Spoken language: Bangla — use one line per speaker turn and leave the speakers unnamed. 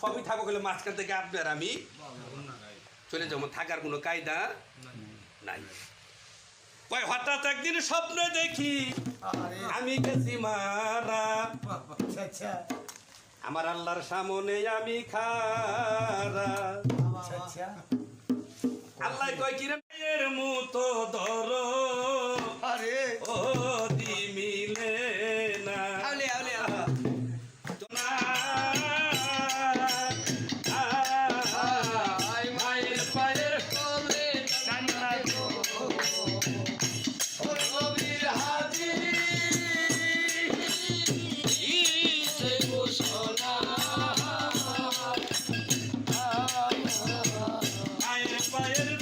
সবই থাকো গেলে মাঝখান থেকে আপনার আমি চলে যাব থাকার কোনো কায়দা নাই হঠাৎ একদিন স্বপ্ন দেখি আমি গেছি মারা
আচ্ছা
আমার আল্লাহর সামনে আমি খারা
আচ্ছা আচ্ছা।
আল্লাহ কয় কিরে মতো এর মতো
Israel.